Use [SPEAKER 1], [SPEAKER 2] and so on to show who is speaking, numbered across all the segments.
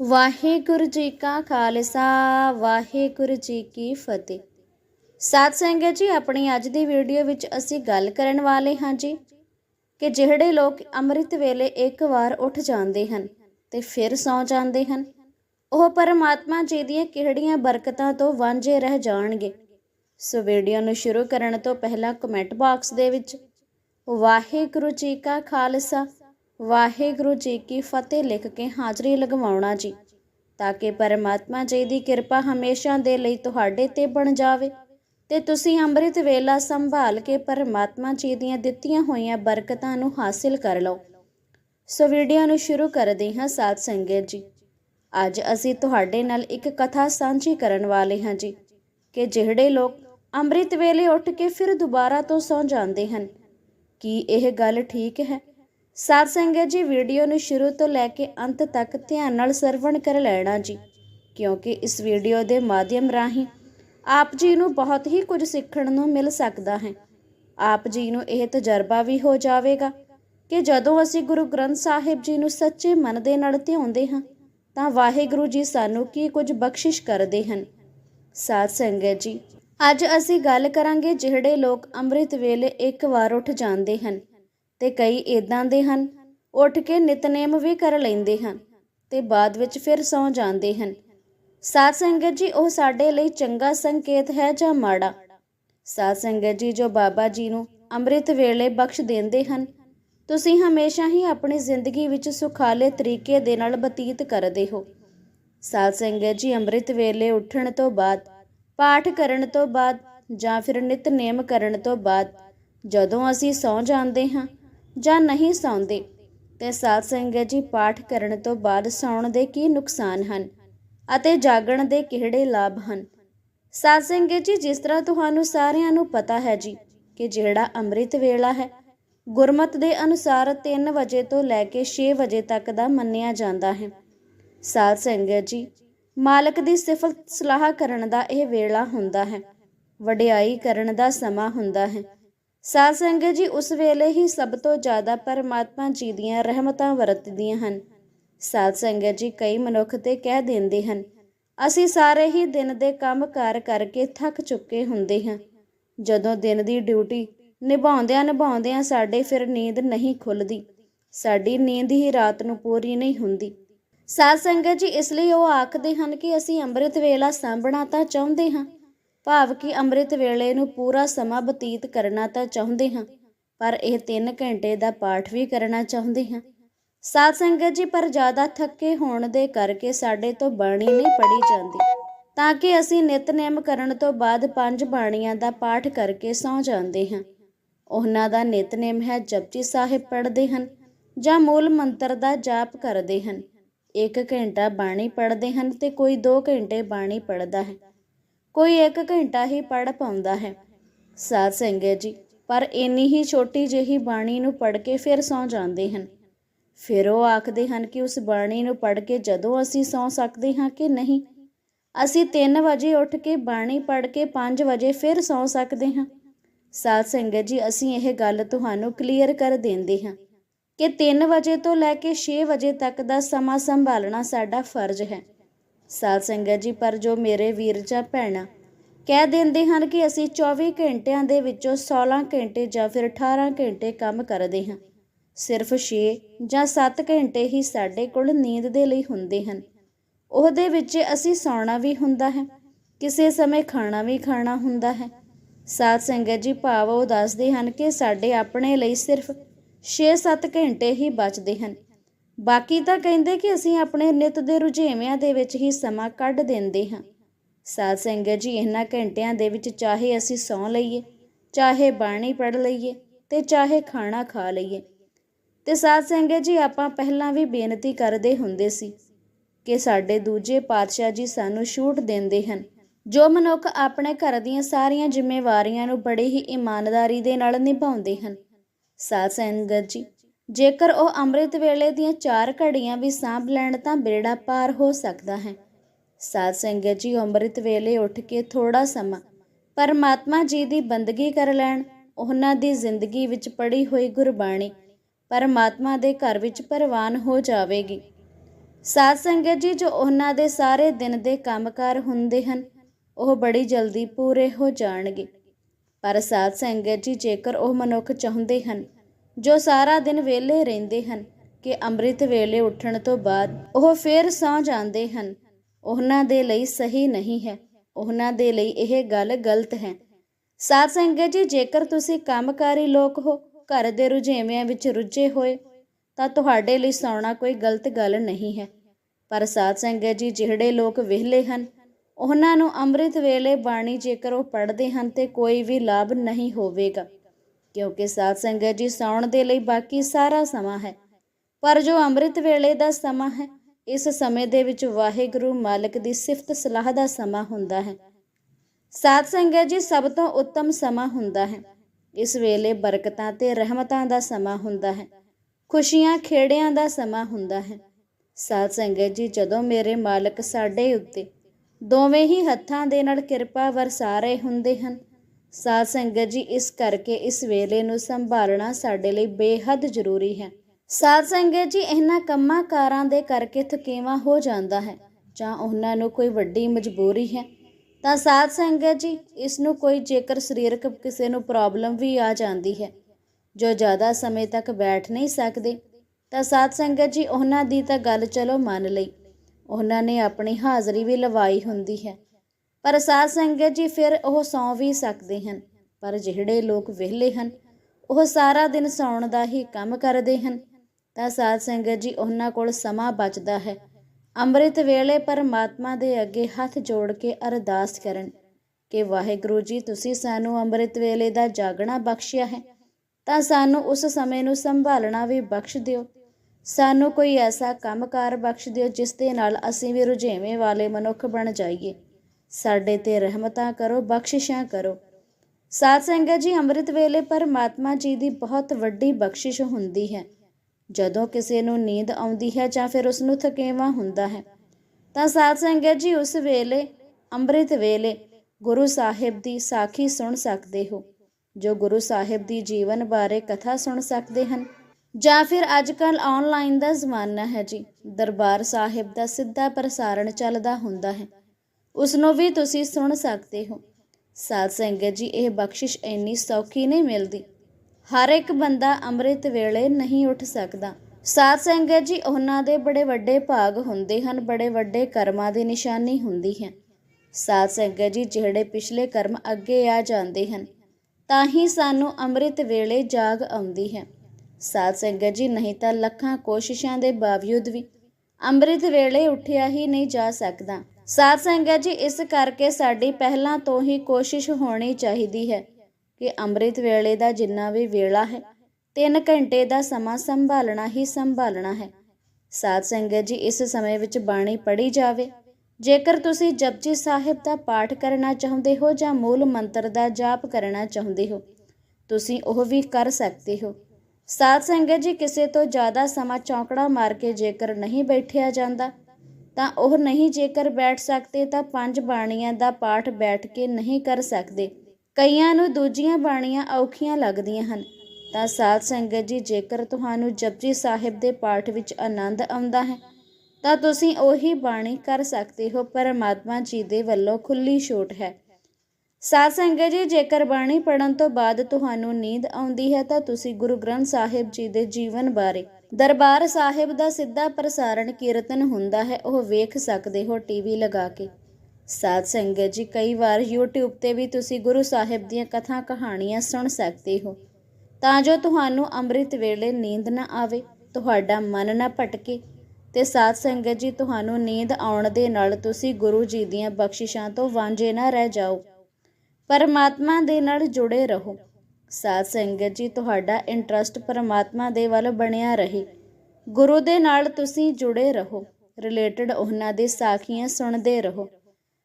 [SPEAKER 1] ਵਾਹਿਗੁਰੂ ਜੀ ਕਾ ਖਾਲਸਾ, ਵਾਹਿਗੁਰੂ ਜੀ ਕੀ ਫਤਿਹ। ਸਾਧ ਸੰਗਤ ਜੀ, ਆਪਣੀ ਅੱਜ ਦੀ ਵੀਡੀਓ ਵਿੱਚ ਅਸੀਂ ਗੱਲ ਕਰਨ ਵਾਲੇ ਹਾਂ ਜੀ ਕਿ ਜਿਹੜੇ ਲੋਕ ਅੰਮ੍ਰਿਤ ਵੇਲੇ ਇੱਕ ਵਾਰ ਉੱਠ ਜਾਂਦੇ ਹਨ ਤੇ ਫਿਰ ਸੌ ਜਾਂਦੇ ਹਨ, ਉਹ ਪਰਮਾਤਮਾ ਜੀ ਦੀਆਂ ਕਿਹੜੀਆਂ ਬਰਕਤਾਂ ਤੋਂ ਵਾਂਝੇ ਰਹਿ ਜਾਣਗੇ? ਸੋ ਵੀਡੀਓ ਨੂੰ ਸ਼ੁਰੂ ਕਰਨ ਤੋਂ ਪਹਿਲਾਂ ਕਮੈਂਟ ਬਾਕਸ ਦੇ ਵਿੱਚ, ਵਾਹਿਗੁਰੂ ਜੀ ਕਾ ਖਾਲਸਾ ਵਾਹਿਗੁਰੂ ਜੀ ਕੀ ਫਤਿਹ ਲਿਖ ਕੇ ਹਾਜ਼ਰੀ ਲਗਵਾਉਣਾ ਜੀ, ਤਾਂ ਕਿ ਪਰਮਾਤਮਾ ਜੀ ਦੀ ਕਿਰਪਾ ਹਮੇਸ਼ਾ ਦੇ ਲਈ ਤੁਹਾਡੇ ਤੇ ਬਣ ਜਾਵੇ ਤੇ ਤੁਸੀਂ ਅੰਮ੍ਰਿਤ ਵੇਲਾ ਸੰਭਾਲ ਕੇ ਪਰਮਾਤਮਾ ਜੀ ਦੀਆਂ ਦਿੱਤੀਆਂ ਹੋਈਆਂ ਬਰਕਤਾਂ ਨੂੰ ਹਾਸਿਲ ਕਰ ਲਓ। ਸੋ ਵੀਡੀਓ ਨੂੰ ਸ਼ੁਰੂ ਕਰਦੇ ਹਾਂ ਸਾਧ ਸੰਗਤ ਜੀ। ਅੱਜ ਅਸੀਂ ਤੁਹਾਡੇ ਨਾਲ ਇੱਕ ਕਥਾ ਸਾਂਝੀ ਕਰਨ ਵਾਲੇ ਹਾਂ ਜੀ, ਕਿ ਜਿਹੜੇ ਲੋਕ ਅੰਮ੍ਰਿਤ ਵੇਲੇ ਉੱਠ ਕੇ ਫਿਰ ਦੁਬਾਰਾ ਤੋਂ ਸੌ ਜਾਂਦੇ ਹਨ, ਕੀ ਇਹ ਗੱਲ ਠੀਕ ਹੈ? ਸਾਧ ਸੰਗਤ ਜੀ, ਵੀਡੀਓ ਨੂੰ ਸ਼ੁਰੂ ਤੋਂ ਲੈ ਕੇ ਅੰਤ ਤੱਕ ਧਿਆਨ ਨਾਲ ਸਰਵਣ ਕਰ ਲੈਣਾ ਜੀ, ਕਿਉਂਕਿ ਇਸ ਵੀਡੀਓ ਦੇ ਮਾਧਿਅਮ ਰਾਹੀਂ ਆਪ ਜੀ ਨੂੰ ਬਹੁਤ ਹੀ ਕੁਝ ਸਿੱਖਣ ਨੂੰ ਮਿਲ ਸਕਦਾ ਹੈ। ਆਪ ਜੀ ਨੂੰ ਇਹ ਤਜਰਬਾ ਵੀ ਹੋ ਜਾਵੇਗਾ ਕਿ ਜਦੋਂ ਅਸੀਂ ਗੁਰੂ ਗ੍ਰੰਥ ਸਾਹਿਬ ਜੀ ਨੂੰ ਸੱਚੇ ਮਨ ਦੇ ਨਾਲ ਧਿਆਉਂਦੇ ਹਾਂ, ਤਾਂ ਵਾਹਿਗੁਰੂ ਜੀ ਸਾਨੂੰ ਕੀ ਕੁਝ ਬਖਸ਼ਿਸ਼ ਕਰਦੇ ਹਨ। ਸਾਧ ਸੰਗਤ ਜੀ, ਅੱਜ ਅਸੀਂ ਗੱਲ ਕਰਾਂਗੇ ਜਿਹੜੇ ਲੋਕ ਅੰਮ੍ਰਿਤ ਵੇਲੇ ਇੱਕ ਵਾਰ ਉੱਠ ਜਾਂਦੇ ਹਨ। ਤੇ ਕਈ ਇਦਾਂ ਦੇ ਹਨ। ਉੱਠ ਕੇ ਨਿਤਨੇਮ ਵੀ ਕਰ ਲੈਂਦੇ ਹਨ ਤੇ ਬਾਅਦ ਵਿੱਚ ਫਿਰ ਸੌ ਜਾਂਦੇ ਹਨ। ਸਾਧ ਸੰਗਤ ਜੀ, ਉਹ ਸਾਡੇ ਲਈ ਚੰਗਾ ਸੰਕੇਤ ਹੈ ਜਾਂ ਮਾੜਾ? ਸਾਧ ਸੰਗਤ ਜੀ, ਜੋ ਬਾਬਾ ਜੀ ਨੂੰ ਅੰਮ੍ਰਿਤ ਵੇਲੇ ਬਖਸ਼ ਦਿੰਦੇ ਹਨ, ਤੁਸੀਂ ਹਮੇਸ਼ਾ ਹੀ ਆਪਣੀ ਜ਼ਿੰਦਗੀ ਵਿੱਚ ਸੁਖਾਲੇ ਤਰੀਕੇ ਦੇ ਨਾਲ ਬਤੀਤ ਕਰਦੇ ਹੋ। ਸਾਧ ਸੰਗਤ ਜੀ, ਅੰਮ੍ਰਿਤ ਵੇਲੇ ਉੱਠਣ ਤੋਂ ਬਾਅਦ, ਪਾਠ ਕਰਨ ਤੋਂ ਬਾਅਦ ਜਾਂ ਫਿਰ ਨਿਤਨੇਮ ਕਰਨ ਤੋਂ ਬਾਅਦ, ਜਦੋਂ ਅਸੀਂ ਸੌ ਜਾਂਦੇ ਹਾਂ ਜਾਂ ਨਹੀਂ ਸੌਂਦੇ, ਤੇ ਸਾਧ ਸੰਗਤ ਜੀ ਪਾਠ ਕਰਨ ਤੋਂ ਬਾਅਦ ਸੌਣ ਦੇ ਕੀ ਨੁਕਸਾਨ ਹਨ ਅਤੇ ਜਾਗਣ ਦੇ ਕਿਹੜੇ ਲਾਭ ਹਨ? ਸਾਧ ਸੰਗਤ ਜੀ, ਜਿਸ ਤਰ੍ਹਾਂ ਤੁਹਾਨੂੰ ਸਾਰਿਆਂ ਨੂੰ ਪਤਾ ਹੈ ਜੀ ਕਿ ਜਿਹੜਾ ਅੰਮ੍ਰਿਤ ਵੇਲਾ ਹੈ, ਗੁਰਮਤ ਦੇ ਅਨੁਸਾਰ 3 ਵਜੇ ਤੋਂ ਲੈ ਕੇ 6 ਵਜੇ ਤੱਕ ਦਾ ਮੰਨਿਆ ਜਾਂਦਾ ਹੈ। ਸਾਧ ਸੰਗਤ ਜੀ, ਮਾਲਕ ਦੀ ਸਿਫਤ ਸਲਾਹ ਕਰਨ ਦਾ ਇਹ ਵੇਲਾ ਹੁੰਦਾ ਹੈ, ਵਡਿਆਈ ਕਰਨ ਦਾ ਸਮਾਂ ਹੁੰਦਾ ਹੈ ਸਾਧ ਸੰਗਤ ਜੀ, ਉਸ ਵੇਲੇ ਹੀ ਸਭ ਤੋਂ ਜ਼ਿਆਦਾ ਪਰਮਾਤਮਾ ਜੀ ਦੀਆਂ ਰਹਿਮਤਾਂ ਵਰਤਦੀਆਂ ਹਨ। ਸਾਧ ਸੰਗਤ ਜੀ, ਕਈ ਮਨੁੱਖ ਤੇ ਕਹਿ ਦਿੰਦੇ ਹਨ, ਅਸੀਂ ਸਾਰੇ ਹੀ ਦਿਨ ਦੇ ਕੰਮ ਕਾਰ ਕਰਕੇ ਥੱਕ ਚੁੱਕੇ ਹੁੰਦੇ ਹਾਂ। ਜਦੋਂ ਦਿਨ ਦੀ ਡਿਊਟੀ ਨਿਭਾਉਂਦਿਆਂ ਨਿਭਾਉਂਦਿਆਂ ਸਾਡੇ ਫਿਰ ਨੀਂਦ ਨਹੀਂ ਖੁੱਲਦੀ, ਸਾਡੀ ਨੀਂਦ ਹੀ ਰਾਤ ਨੂੰ ਪੂਰੀ ਨਹੀਂ ਹੁੰਦੀ। ਸਾਧ ਸੰਗਤ ਜੀ, ਇਸ ਲਈ ਉਹ ਆਖਦੇ ਹਨ ਕਿ ਅਸੀਂ ਅੰਮ੍ਰਿਤ ਵੇਲਾ ਸਾਂਭਣਾ ਤਾਂ ਚਾਹੁੰਦੇ ਹਾਂ ਭਾਵ ਕਿ ਅੰਮ੍ਰਿਤ ਵੇਲੇ ਨੂੰ ਪੂਰਾ ਸਮਾਂ ਬਤੀਤ ਕਰਨਾ ਤਾਂ ਚਾਹੁੰਦੇ ਹਾਂ, ਪਰ ਇਹ 3 ਘੰਟੇ ਦਾ ਪਾਠ ਵੀ ਕਰਨਾ ਚਾਹੁੰਦੇ ਹਾਂ। ਸਾਧ ਸੰਗਤ ਜੀ, ਪਰ ਜ਼ਿਆਦਾ ਥੱਕੇ ਹੋਣ ਦੇ ਕਰਕੇ ਸਾਡੇ ਤੋਂ ਬਾਣੀ ਨਹੀਂ ਪੜੀ ਜਾਂਦੀ, ਤਾਂ ਕਿ ਅਸੀਂ ਨਿਤਨੇਮ ਕਰਨ ਤੋਂ ਬਾਅਦ ਪੰਜ ਬਾਣੀਆਂ ਦਾ ਪਾਠ ਕਰਕੇ ਸੌ ਜਾਂਦੇ ਹਾਂ। ਉਹਨਾਂ ਦਾ ਨਿਤਨੇਮ ਹੈ ਜਪਜੀ ਸਾਹਿਬ ਪੜ੍ਹਦੇ ਹਨ, ਜਾਂ ਮੂਲ ਮੰਤਰ ਦਾ ਜਾਪ ਕਰਦੇ ਹਨ। ਇੱਕ ਘੰਟਾ ਬਾਣੀ ਪੜ੍ਹਦੇ ਹਨ ਤੇ ਕੋਈ 2 ਘੰਟੇ ਬਾਣੀ ਪੜ੍ਹਦਾ ਹੈ। ਕੋਈ ਇੱਕ ਘੰਟਾ ਹੀ ਪੜ੍ਹ ਪਾਉਂਦਾ ਹੈ। ਸਾਧ ਸੰਗਤ ਜੀ, ਪਰ ਇੰਨੀ ਹੀ ਛੋਟੀ ਜਿਹੀ ਬਾਣੀ ਨੂੰ ਪੜ੍ਹ ਕੇ ਫਿਰ ਸੌ ਜਾਂਦੇ ਹਨ। ਫਿਰ ਉਹ ਆਖਦੇ ਹਨ ਕਿ ਉਸ ਬਾਣੀ ਨੂੰ ਪੜ੍ਹ ਕੇ ਜਦੋਂ ਅਸੀਂ ਸੌ ਸਕਦੇ ਹਾਂ ਕਿ ਨਹੀਂ? ਅਸੀਂ 3 ਵਜੇ ਉੱਠ ਕੇ ਬਾਣੀ ਪੜ੍ਹ ਕੇ 5 ਵਜੇ ਫਿਰ ਸੌ ਸਕਦੇ ਹਾਂ। ਸਾਧ ਸੰਗਤ ਜੀ, ਅਸੀਂ ਇਹ ਗੱਲ ਤੁਹਾਨੂੰ ਕਲੀਅਰ ਕਰ ਦਿੰਦੇ ਹਾਂ ਕਿ 3 ਵਜੇ ਤੋਂ ਲੈ ਕੇ 6 ਵਜੇ ਤੱਕ ਦਾ ਸਮਾਂ ਸੰਭਾਲਣਾ ਸਾਡਾ ਫਰਜ਼ ਹੈ। ਸਾਧ ਸੰਗਤ ਜੀ, ਪਰ ਜੋ ਮੇਰੇ ਵੀਰ ਜਾਂ ਭੈਣਾਂ ਕਹਿ ਦਿੰਦੇ ਹਨ ਕਿ ਅਸੀਂ 24 ਘੰਟਿਆਂ ਦੇ ਵਿੱਚੋਂ 16 ਘੰਟੇ ਜਾਂ ਫਿਰ 18 ਘੰਟੇ ਕੰਮ ਕਰਦੇ ਹਾਂ। ਸਿਰਫ 6 ਜਾਂ 7 ਘੰਟੇ ਹੀ ਸਾਡੇ ਕੋਲ ਨੀਂਦ ਦੇ ਲਈ ਹੁੰਦੇ ਹਨ। ਉਹਦੇ ਵਿੱਚ ਅਸੀਂ ਸੌਣਾ ਵੀ ਹੁੰਦਾ ਹੈ, ਕਿਸੇ ਸਮੇਂ ਖਾਣਾ ਵੀ ਖਾਣਾ ਹੁੰਦਾ ਹੈ। ਸਾਧ ਸੰਗਤ ਜੀ, ਭਾਵ ਉਹ ਦੱਸਦੇ ਹਨ ਕਿ ਸਾਡੇ ਆਪਣੇ ਲਈ ਸਿਰਫ 6-7 ਘੰਟੇ ਹੀ ਬਚਦੇ ਹਨ। ਬਾਕੀ ਤਾਂ ਕਹਿੰਦੇ ਕਿ ਅਸੀਂ ਆਪਣੇ ਨਿਤ ਦੇ ਰੁਝੇਵਿਆਂ ਦੇ ਵਿੱਚ ਹੀ ਸਮਾਂ ਕੱਢ ਦਿੰਦੇ ਹਾਂ। ਸਾਧ ਸੰਗਤ ਜੀ, ਇਹਨਾਂ ਘੰਟਿਆਂ ਦੇ ਵਿੱਚ ਚਾਹੇ ਅਸੀਂ ਸੌਂ ਲਈਏ, ਚਾਹੇ ਬਾਣੀ ਪੜ੍ਹ ਲਈਏ ਤੇ ਚਾਹੇ ਖਾਣਾ ਖਾ ਲਈਏ। ਤੇ ਸਾਧ ਸੰਗਤ ਜੀ, ਆਪਾਂ ਪਹਿਲਾਂ ਵੀ ਬੇਨਤੀ ਕਰਦੇ ਹੁੰਦੇ ਸੀ ਕਿ ਸਾਡੇ ਦੂਜੇ ਪਾਤਸ਼ਾਹ ਜੀ ਸਾਨੂੰ ਛੂਟ ਦਿੰਦੇ ਹਨ। ਜੋ ਮਨੁੱਖ ਆਪਣੇ ਘਰ ਦੀਆਂ ਸਾਰੀਆਂ ਜ਼ਿੰਮੇਵਾਰੀਆਂ ਨੂੰ ਬੜੇ ਹੀ ਇਮਾਨਦਾਰੀ ਦੇ ਨਾਲ ਨਿਭਾਉਂਦੇ ਹਨ। ਸਾਧ ਸੰਗਤ ਜੀ ਜੇਕਰ ਉਹ ਅੰਮ੍ਰਿਤ ਵੇਲੇ ਦੀਆਂ ਚਾਰ ਘੜੀਆਂ ਵੀ ਸਾਂਭ ਲੈਣ ਤਾਂ ਬੇੜਾ ਪਾਰ ਹੋ ਸਕਦਾ ਹੈ। ਸਾਧ ਸੰਗਤ ਜੀ ਅੰਮ੍ਰਿਤ ਵੇਲੇ ਉੱਠ ਕੇ ਥੋੜਾ ਸਮਾਂ ਪਰਮਾਤਮਾ ਜੀ ਦੀ ਬੰਦਗੀ ਕਰ ਲੈਣ, ਉਹਨਾਂ ਦੀ ਜ਼ਿੰਦਗੀ ਵਿੱਚ ਪੜੀ ਹੋਈ ਗੁਰਬਾਣੀ ਪਰਮਾਤਮਾ ਦੇ ਘਰ ਵਿੱਚ ਪ੍ਰਵਾਨ ਹੋ ਜਾਵੇਗੀ। ਸਾਧ ਸੰਗਤ ਜੀ, ਜੋ ਉਹਨਾਂ ਦੇ ਸਾਰੇ ਦਿਨ ਦੇ ਕੰਮਕਾਰ ਹੁੰਦੇ ਹਨ, ਉਹ ਬੜੀ ਜਲਦੀ ਪੂਰੇ ਹੋ ਜਾਣਗੇ। ਪਰ ਸਾਧ ਸੰਗਤ ਜੀ, ਜੇਕਰ ਉਹ ਮਨੁੱਖ ਚਾਹੁੰਦੇ ਹਨ ਜੋ ਸਾਰਾ ਦਿਨ ਵਿਹਲੇ ਰਹਿੰਦੇ ਹਨ ਕਿ ਅੰਮ੍ਰਿਤ ਵੇਲੇ ਉੱਠਣ ਤੋਂ ਬਾਅਦ ਉਹ ਫੇਰ ਸੌ ਜਾਂਦੇ ਹਨ। ਉਹਨਾਂ ਦੇ ਲਈ ਸਹੀ ਨਹੀਂ ਹੈ। ਉਹਨਾਂ ਦੇ ਲਈ ਇਹ ਗੱਲ ਗਲਤ ਹੈ। ਸਾਧ ਸੰਗਤ ਜੀ, ਜੇਕਰ ਤੁਸੀਂ ਕੰਮਕਾਰੀ ਲੋਕ ਹੋ, ਘਰ ਦੇ ਰੁਝੇਵਿਆਂ ਵਿੱਚ ਰੁੱਝੇ ਹੋਏ, ਤਾਂ ਤੁਹਾਡੇ ਲਈ ਸੌਣਾ ਕੋਈ ਗਲਤ ਗੱਲ ਨਹੀਂ ਹੈ। ਪਰ ਸਾਧ ਸੰਗਤ ਜੀ, ਜਿਹੜੇ ਲੋਕ ਵਿਹਲੇ ਹਨ, ਉਹਨਾਂ ਨੂੰ ਅੰਮ੍ਰਿਤ ਵੇਲੇ ਬਾਣੀ ਜੇਕਰ ਉਹ ਪੜ੍ਹਦੇ ਹਨ, ਤੇ ਕੋਈ ਵੀ ਲਾਭ ਨਹੀਂ ਹੋਵੇਗਾ। ਕਿਉਂਕਿ ਸਾਧ ਸੰਗਤ ਜੀ ਸੌਣ ਦੇ ਲਈ ਬਾਕੀ ਸਾਰਾ ਸਮਾਂ ਹੈ। ਪਰ ਜੋ ਅੰਮ੍ਰਿਤ ਵੇਲੇ ਦਾ ਸਮਾਂ ਹੈ, ਇਸ ਸਮੇਂ ਦੇ ਵਿੱਚ ਵਾਹਿਗੁਰੂ ਮਾਲਕ ਦੀ ਸਿਫਤ ਸਲਾਹ ਦਾ ਸਮਾਂ ਹੁੰਦਾ ਹੈ। ਸਾਧ ਸੰਗਤ ਜੀ ਸਭ ਤੋਂ ਉੱਤਮ ਸਮਾਂ ਹੁੰਦਾ ਹੈ। ਇਸ ਵੇਲੇ ਬਰਕਤਾਂ ਤੇ ਰਹਿਮਤਾਂ ਦਾ ਸਮਾਂ ਹੁੰਦਾ ਹੈ। ਖੁਸ਼ੀਆਂ ਖੇੜਿਆਂ ਦਾ ਸਮਾਂ ਹੁੰਦਾ ਹੈ। ਸਾਧ ਸੰਗਤ ਜੀ ਜਦੋਂ ਮੇਰੇ ਮਾਲਕ ਸਾਡੇ ਉੱਤੇ ਦੋਵੇਂ ਹੀ ਹੱਥਾਂ ਦੇ ਨਾਲ ਕਿਰਪਾ ਵਰਸਾ ਰਹੇ ਹੁੰਦੇ ਹਨ ਸਾਧ ਸੰਗਤ ਜੀ, ਇਸ ਕਰਕੇ ਇਸ ਵੇਲੇ ਨੂੰ ਸੰਭਾਲਣਾ ਸਾਡੇ ਲਈ ਬੇਹੱਦ ਜ਼ਰੂਰੀ ਹੈ। ਸਾਧ ਸੰਗਤ ਜੀ, ਇਹਨਾਂ ਕੰਮਾਂ ਕਾਰਾਂ ਦੇ ਕਰਕੇ ਥਕੇਵਾ ਹੋ ਜਾਂਦਾ ਹੈ ਜਾਂ ਉਹਨਾਂ ਨੂੰ ਕੋਈ ਵੱਡੀ ਮਜਬੂਰੀ ਹੈ। ਤਾਂ ਸਾਧ ਸੰਗਤ ਜੀ, ਇਸ ਨੂੰ ਕੋਈ ਜੇਕਰ ਸਰੀਰਕ ਕਿਸੇ ਨੂੰ ਪ੍ਰੋਬਲਮ ਵੀ ਆ ਜਾਂਦੀ ਹੈ, ਜੋ ਜ਼ਿਆਦਾ ਸਮੇਂ ਤੱਕ ਬੈਠ ਨਹੀਂ ਸਕਦੇ, ਤਾਂ ਸਾਧ ਸੰਗਤ ਜੀ, ਉਹਨਾਂ ਦੀ ਤਾਂ ਗੱਲ ਚਲੋ ਮੰਨ ਲਈ। ਉਹਨਾਂ ਨੇ ਆਪਣੀ ਹਾਜ਼ਰੀ ਵੀ ਲਵਾਈ ਹੁੰਦੀ ਹੈ। ਪਰ ਸਾਧ ਸੰਗਤ ਜੀ ਫਿਰ ਉਹ ਸੌਂ ਵੀ ਸਕਦੇ ਹਨ, ਪਰ ਜਿਹੜੇ ਲੋਕ ਵਿਹਲੇ ਹਨ, ਉਹ ਸਾਰਾ ਦਿਨ ਸੌਣ ਦਾ ਹੀ ਕੰਮ ਕਰਦੇ ਹਨ। ਤਾਂ ਸਾਧ ਸੰਗਤ ਜੀ ਉਹਨਾਂ ਕੋਲ ਸਮਾਂ ਬਚਦਾ ਹੈ। ਅੰਮ੍ਰਿਤ ਵੇਲੇ ਪਰਮਾਤਮਾ ਦੇ ਅੱਗੇ ਹੱਥ ਜੋੜ ਕੇ ਅਰਦਾਸ ਕਰਨ ਕਿ ਵਾਹਿਗੁਰੂ ਜੀ, ਤੁਸੀਂ ਸਾਨੂੰ ਅੰਮ੍ਰਿਤ ਵੇਲੇ ਦਾ ਜਾਗਣਾ ਬਖਸ਼ਿਆ ਹੈ। ਤਾਂ ਸਾਨੂੰ ਉਸ ਸਮੇਂ ਨੂੰ ਸੰਭਾਲਣਾ ਵੀ ਬਖਸ਼ ਦਿਓ। ਸਾਨੂੰ ਕੋਈ ਐਸਾ ਕੰਮਕਾਰ ਬਖਸ਼ ਦਿਓ ਜਿਸ ਦੇ ਨਾਲ ਅਸੀਂ ਵੀ ਰੁਝੇਵੇਂ ਵਾਲੇ ਮਨੁੱਖ ਬਣ ਜਾਈਏ। ਸਾਡੇ ਤੇ ਰਹਿਮਤਾਂ ਕਰੋ, ਬਖਸ਼ਿਸ਼ਾਂ ਕਰੋ। ਸਾਧ ਸੰਗਤ ਜੀ, ਅੰਮ੍ਰਿਤ ਵੇਲੇ ਪਰਮਾਤਮਾ ਜੀ ਦੀ ਬਹੁਤ ਵੱਡੀ ਬਖਸ਼ਿਸ਼ ਹੁੰਦੀ ਹੈ। ਜਦੋਂ ਕਿਸੇ ਨੂੰ ਨੀਂਦ ਆਉਂਦੀ ਹੈ ਜਾਂ ਫਿਰ ਉਸ ਨੂੰ ਥਕੇਵਾ ਹੁੰਦਾ ਹੈ, ਤਾਂ ਸਾਧ ਸੰਗਤ ਜੀ ਉਸ ਵੇਲੇ, ਅੰਮ੍ਰਿਤ ਵੇਲੇ ਗੁਰੂ ਸਾਹਿਬ ਦੀ ਸਾਖੀ ਸੁਣ ਸਕਦੇ ਹੋ, ਜੋ ਗੁਰੂ ਸਾਹਿਬ ਦੀ ਜੀਵਨ ਬਾਰੇ ਕਥਾ ਸੁਣ ਸਕਦੇ ਹਨ। ਜਾਂ ਫਿਰ ਅੱਜ ਅੱਜਕੱਲ ਆਨਲਾਈਨ ਦਾ ਜ਼ਮਾਨਾ ਹੈ ਜੀ, ਦਰਬਾਰ ਸਾਹਿਬ ਦਾ ਸਿੱਧਾ ਪ੍ਰਸਾਰਣ ਚੱਲਦਾ ਹੁੰਦਾ ਹੈ। ਉਸ ਨੂੰ ਵੀ ਤੁਸੀਂ ਸੁਣ ਸਕਦੇ ਹੋ। ਸਾਧ ਸੰਗਤ ਜੀ, ਇਹ ਬਖਸ਼ਿਸ਼ ਇੰਨੀ ਸੌਖੀ ਨਹੀਂ ਮਿਲਦੀ। ਹਰ ਇੱਕ ਬੰਦਾ ਅੰਮ੍ਰਿਤ ਵੇਲੇ ਨਹੀਂ ਉੱਠ ਸਕਦਾ। ਸਾਧ ਸੰਗਤ ਜੀ, ਉਹਨਾਂ ਦੇ ਬੜੇ ਵੱਡੇ ਭਾਗ ਹੁੰਦੇ ਹਨ, ਬੜੇ ਵੱਡੇ ਕਰਮਾਂ ਦੀ ਨਿਸ਼ਾਨੀ ਹੁੰਦੀ ਹੈ। ਸਾਧ ਸੰਗਤ ਜੀ, ਜਿਹੜੇ ਪਿਛਲੇ ਕਰਮ ਅੱਗੇ ਆ ਜਾਂਦੇ ਹਨ, ਤਾਂ ਹੀ ਸਾਨੂੰ ਅੰਮ੍ਰਿਤ ਵੇਲੇ ਜਾਗ ਆਉਂਦੀ ਹੈ। ਸਾਧ ਸੰਗਤ ਜੀ, ਨਹੀਂ ਤਾਂ ਲੱਖਾਂ ਕੋਸ਼ਿਸ਼ਾਂ ਦੇ ਬਾਵਜੂਦ ਵੀ ਅੰਮ੍ਰਿਤ ਵੇਲੇ ਉੱਠਿਆ ਹੀ ਨਹੀਂ ਜਾ ਸਕਦਾ। ਸਾਧ ਸੰਗਤ ਜੀ, ਇਸ ਕਰਕੇ ਸਾਡੀ ਪਹਿਲਾਂ ਤੋਂ ਹੀ ਕੋਸ਼ਿਸ਼ ਹੋਣੀ ਚਾਹੀਦੀ ਹੈ ਕਿ ਅੰਮ੍ਰਿਤ ਵੇਲੇ ਦਾ ਜਿੰਨਾ ਵੀ ਵੇਲਾ ਹੈ 3 ਘੰਟੇ ਦਾ ਸਮਾਂ ਸੰਭਾਲਣਾ ਹੀ ਸੰਭਾਲਣਾ ਹੈ। ਸਾਧ ਸੰਗਤ ਜੀ, ਇਸ ਸਮੇਂ ਵਿੱਚ ਬਾਣੀ ਪੜ੍ਹੀ ਜਾਵੇ। ਜੇਕਰ ਤੁਸੀਂ ਜਪਜੀ ਸਾਹਿਬ ਦਾ ਪਾਠ ਕਰਨਾ ਚਾਹੁੰਦੇ ਹੋ ਜਾਂ ਮੂਲ ਮੰਤਰ ਦਾ ਜਾਪ ਕਰਨਾ ਚਾਹੁੰਦੇ ਹੋ, ਤੁਸੀਂ ਉਹ ਵੀ ਕਰ ਸਕਦੇ ਹੋ। ਸਾਧ ਸੰਗਤ ਜੀ, ਕਿਸੇ ਤੋਂ ਜ਼ਿਆਦਾ ਸਮਾਂ ਚੌਂਕੜਾ ਮਾਰ ਕੇ ਜੇਕਰ ਨਹੀਂ ਬੈਠਿਆ ਜਾਂਦਾ ਤਾਂ ਉਹ ਨਹੀਂ ਜੇਕਰ ਬੈਠ ਸਕਦੇ ਤਾਂ ਪੰਜ ਬਾਣੀਆਂ ਦਾ ਪਾਠ ਬੈਠ ਕੇ ਨਹੀਂ ਕਰ ਸਕਦੇ। ਕਈਆਂ ਨੂੰ ਦੂਜੀਆਂ ਬਾਣੀਆਂ ਔਖੀਆਂ ਲੱਗਦੀਆਂ ਹਨ। ਤਾਂ ਸਾਧ ਸੰਗਤ ਜੀ, ਜੇਕਰ ਤੁਹਾਨੂੰ ਜਪਜੀ ਸਾਹਿਬ ਦੇ ਪਾਠ ਵਿੱਚ ਆਨੰਦ ਆਉਂਦਾ ਹੈ, ਤਾਂ ਤੁਸੀਂ ਉਹੀ ਬਾਣੀ ਕਰ ਸਕਦੇ ਹੋ, ਪਰਮਾਤਮਾ ਜੀ ਦੇ ਵੱਲੋਂ ਖੁੱਲੀ ਛੋਟ ਹੈ। ਸਾਧ ਸੰਗਤ ਜੀ, ਜੇਕਰ ਬਾਣੀ ਪੜਨ ਤੋਂ ਬਾਅਦ ਤੁਹਾਨੂੰ ਨੀਂਦ ਆਉਂਦੀ ਹੈ, ਤਾਂ ਤੁਸੀਂ ਗੁਰੂ ਗ੍ਰੰਥ ਸਾਹਿਬ ਜੀ ਦੇ ਜੀਵਨ ਬਾਰੇ ਦਰਬਾਰ ਸਾਹਿਬ ਦਾ ਸਿੱਧਾ ਪ੍ਰਸਾਰਣ ਕੀਰਤਨ ਹੁੰਦਾ ਹੈ, ਉਹ ਵੇਖ ਸਕਦੇ ਹੋ ਟੀਵੀ ਲਗਾ ਕੇ। ਸਾਧ ਸੰਗਤ ਜੀ, ਕਈ ਵਾਰ YouTube ਤੇ ਵੀ ਤੁਸੀਂ ਗੁਰੂ ਸਾਹਿਬ ਦੀਆਂ ਕਥਾ ਕਹਾਣੀਆਂ ਸੁਣ ਸਕਦੇ ਹੋ। ਤਾਂ ਜੋ ਤੁਹਾਨੂੰ ਅੰਮ੍ਰਿਤ ਵੇਲੇ ਨੀਂਦ ਨਾ ਆਵੇ, ਤੁਹਾਡਾ ਮਨ ਨਾ ਭਟਕੇ। ਤੇ ਸਾਧ ਸੰਗਤ ਜੀ, ਤੁਹਾਨੂੰ ਨੀਂਦ ਆਉਣ ਦੇ ਨਾਲ ਤੁਸੀਂ ਗੁਰੂ ਜੀ ਦੀਆਂ ਬਖਸ਼ਿਸ਼ਾਂ ਤੋਂ ਵਾਂਝੇ ਨਾ ਰਹਿ ਜਾਓ। ਪਰਮਾਤਮਾ ਦੇ ਨਾਲ ਜੁੜੇ ਰਹੋ। ਸਾਧ ਸੰਗਤ ਜੀ, ਤੁਹਾਡਾ ਇੰਟਰਸਟ ਪਰਮਾਤਮਾ ਦੇ ਵੱਲ ਬਣਿਆ ਰਹੇ। ਗੁਰੂ ਦੇ ਨਾਲ ਤੁਸੀਂ ਜੁੜੇ ਰਹੋ। ਰਿਲੇਟਡ ਉਹਨਾਂ ਦੇ ਸਾਖੀਆਂ ਸੁਣਦੇ ਰਹੋ।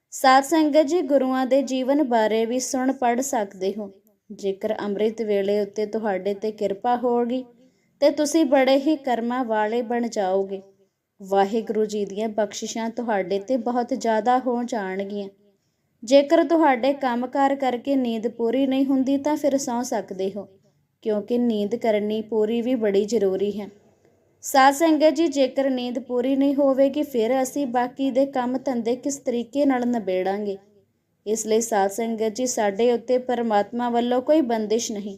[SPEAKER 1] ਸਾਧ ਸੰਗਤ ਜੀ, ਗੁਰੂਆਂ ਦੇ ਜੀਵਨ ਬਾਰੇ ਵੀ ਸੁਣ ਪੜ ਸਕਦੇ ਹੋ। ਜੇਕਰ ਅੰਮ੍ਰਿਤ ਵੇਲੇ ਉੱਤੇ ਤੁਹਾਡੇ ਤੇ ਕਿਰਪਾ ਹੋਗੀ ਤੇ ਤੁਸੀਂ ਬੜੇ ਹੀ ਕਰਮਾਂ ਵਾਲੇ ਬਣ ਜਾਓਗੇ। ਵਾਹਿਗੁਰੂ ਜੀ ਦੀਆਂ ਬਖਸ਼ਿਸ਼ਾਂ ਤੁਹਾਡੇ ਤੇ ਬਹੁਤ ਜ਼ਿਆਦਾ ਹੋ ਜਾਣਗੀਆਂ। ਜੇਕਰ ਤੁਹਾਡੇ ਕੰਮਕਾਰ ਕਰਕੇ ਨੀਂਦ ਪੂਰੀ ਨਹੀਂ ਹੁੰਦੀ ਤਾਂ ਫਿਰ ਸੌਂ ਸਕਦੇ ਹੋ, ਕਿਉਂਕਿ ਨੀਂਦ ਕਰਨੀ ਪੂਰੀ ਵੀ ਬੜੀ ਜ਼ਰੂਰੀ ਹੈ। ਸਾਧ ਸੰਗਤ ਜੀ, ਜੇਕਰ ਨੀਂਦ ਪੂਰੀ ਨਹੀਂ ਹੋਵੇਗੀ, ਫਿਰ ਅਸੀਂ ਬਾਕੀ ਦੇ ਕੰਮ ਧੰਦੇ ਕਿਸ ਤਰੀਕੇ ਨਾਲ ਨਿਬੇੜਾਂਗੇ? ਇਸ ਲਈ ਸਾਧ ਸੰਗਤ ਜੀ, ਸਾਡੇ ਉੱਤੇ ਪਰਮਾਤਮਾ ਵੱਲੋਂ ਕੋਈ ਬੰਦਿਸ਼ ਨਹੀਂ।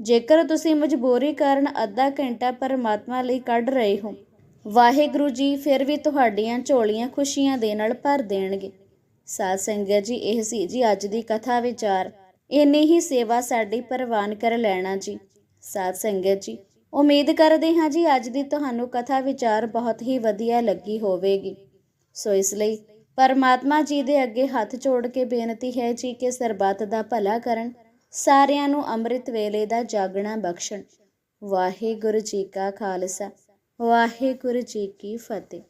[SPEAKER 1] ਜੇਕਰ ਤੁਸੀਂ ਮਜਬੂਰੀ ਕਾਰਨ ਅੱਧਾ ਘੰਟਾ ਪਰਮਾਤਮਾ ਲਈ ਕੱਢ ਰਹੇ ਹੋ, ਵਾਹਿਗੁਰੂ ਜੀ ਫਿਰ ਵੀ ਤੁਹਾਡੀਆਂ ਝੋਲੀਆਂ ਖੁਸ਼ੀਆਂ ਦੇ ਨਾਲ ਭਰ ਦੇਣਗੇ। ਸਾਧ ਸੰਗਤ ਜੀ, ਇਹ ਸੀ ਜੀ ਅੱਜ ਦੀ ਕਥਾ ਵਿਚਾਰ। ਇੰਨੀ ਹੀ ਸੇਵਾ ਸਾਡੀ ਪ੍ਰਵਾਨ ਕਰ ਲੈਣਾ ਜੀ। ਸਾਧ ਸੰਗਤ ਜੀ, ਉਮੀਦ ਕਰਦੇ ਹਾਂ ਜੀ ਅੱਜ ਦੀ ਤੁਹਾਨੂੰ ਕਥਾ ਵਿਚਾਰ ਬਹੁਤ ਹੀ ਵਧੀਆ ਲੱਗੀ ਹੋਵੇਗੀ। ਸੋ ਇਸ ਲਈ ਪਰਮਾਤਮਾ ਜੀ ਦੇ ਅੱਗੇ ਹੱਥ ਜੋੜ ਕੇ ਬੇਨਤੀ ਹੈ ਜੀ ਕਿ ਸਰਬੱਤ ਦਾ ਭਲਾ ਕਰਨ, ਸਾਰਿਆਂ ਨੂੰ ਅੰਮ੍ਰਿਤ ਵੇਲੇ ਦਾ ਜਾਗਣਾ ਬਖਸ਼ਣ। ਵਾਹਿਗੁਰੂ ਜੀ ਕਾ ਖਾਲਸਾ, ਵਾਹਿਗੁਰੂ ਜੀ ਕੀ ਫਤਿਹ।